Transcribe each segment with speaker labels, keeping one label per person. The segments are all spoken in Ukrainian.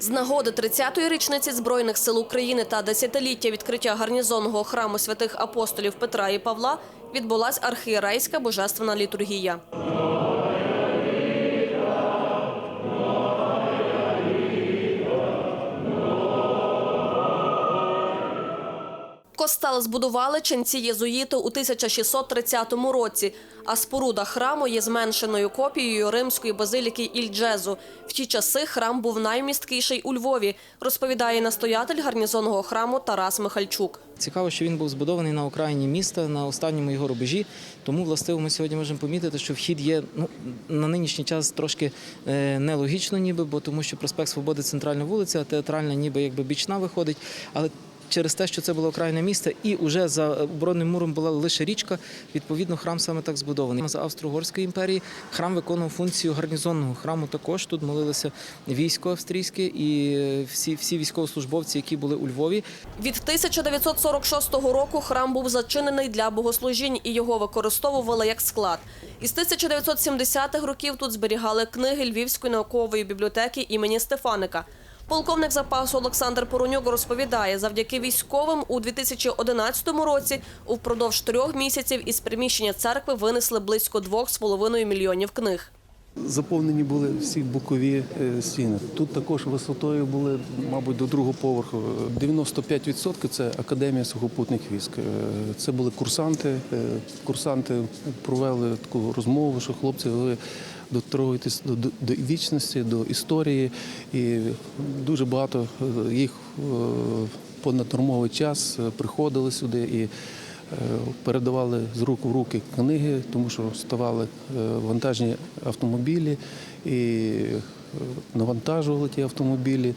Speaker 1: З нагоди 30-ї річниці Збройних сил України та десятиліття відкриття гарнізонного храму святих апостолів Петра і Павла відбулася архієрейська божественна літургія. Костел збудували ченці єзуїти у 1630 році, а споруда храму є зменшеною копією римської базиліки Ільджезу. В ті часи храм був наймісткіший у Львові, розповідає настоятель гарнізонного храму Тарас Михальчук.
Speaker 2: Цікаво, що він був збудований на окраїні міста, на останньому його рубежі. Тому, властиво, ми сьогодні можемо помітити, що вхід є ну, на нинішній час трошки е, нелогічно, ніби, бо тому що проспект Свободи центральна вулиця, а театральна ніби якби бічна виходить. Але через те, що це було окраїна міста, і вже за оборонним муром була лише річка, відповідно, храм саме так збудований. За Австро-Угорської імперії храм виконував функцію гарнізонного храму. Також тут молилися військо австрійське і е, всі, всі військовослужбовці, які були у Львові.
Speaker 1: Від 1946 року храм був зачинений для богослужінь і його використовували як склад. Із 1970-х років тут зберігали книги Львівської наукової бібліотеки імені Стефаника. Полковник запасу Олександр Поронюк розповідає, завдяки військовим у 2011 році упродовж трьох місяців із приміщення церкви винесли близько 2,5 мільйонів книг.
Speaker 3: Заповнені були всі бокові е, стіни. Тут також висотою були, мабуть, до другого поверху. 95% це академія сухопутних військ. Е, Це були курсанти. Е, Курсанти провели таку розмову, що хлопці ви доторгуєтесь до, до, до вічності, до історії, і дуже багато їх понаднормовий час приходили сюди і передавали з рук в руки книги, тому що ставали е, вантажні автомобілі і е, навантажували ті автомобілі.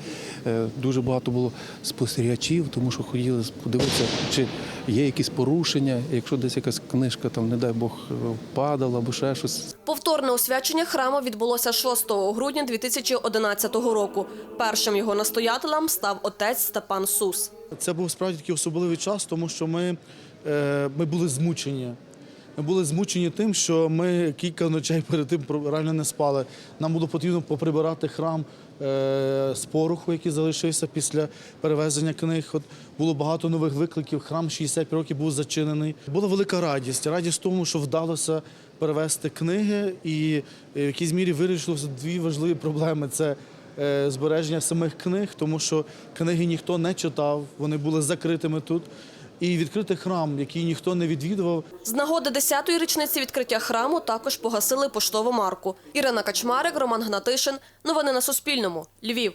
Speaker 3: Е, Дуже багато було спостерігачів, тому що хотіли подивитися, чи є якісь порушення, якщо десь якась книжка, там, не дай Бог, е, падала або ще щось.
Speaker 1: Повторне освячення храму відбулося 6 грудня 2011 року. Першим його настоятелем став отець Степан Сус.
Speaker 4: Це був справді такий особливий час, тому що ми, е, ми були змучені. Ми були змучені тим, що ми кілька ночей перед тим реально не спали. Нам було потрібно поприбирати храм е, з пороху, який залишився після перевезення книг. От було багато нових викликів. Храм 65 років був зачинений. Була велика радість. Радість в тому, що вдалося перевезти книги, і е, в якійсь мірі вирішилося дві важливі проблеми. Це е, збереження самих книг, тому що книги ніхто не читав, вони були закритими тут. І відкрити храм, який ніхто не відвідував.
Speaker 1: З нагоди 10-ї річниці відкриття храму також погасили поштову марку. Ірина Качмарик, Роман Гнатишин. Новини на Суспільному. Львів.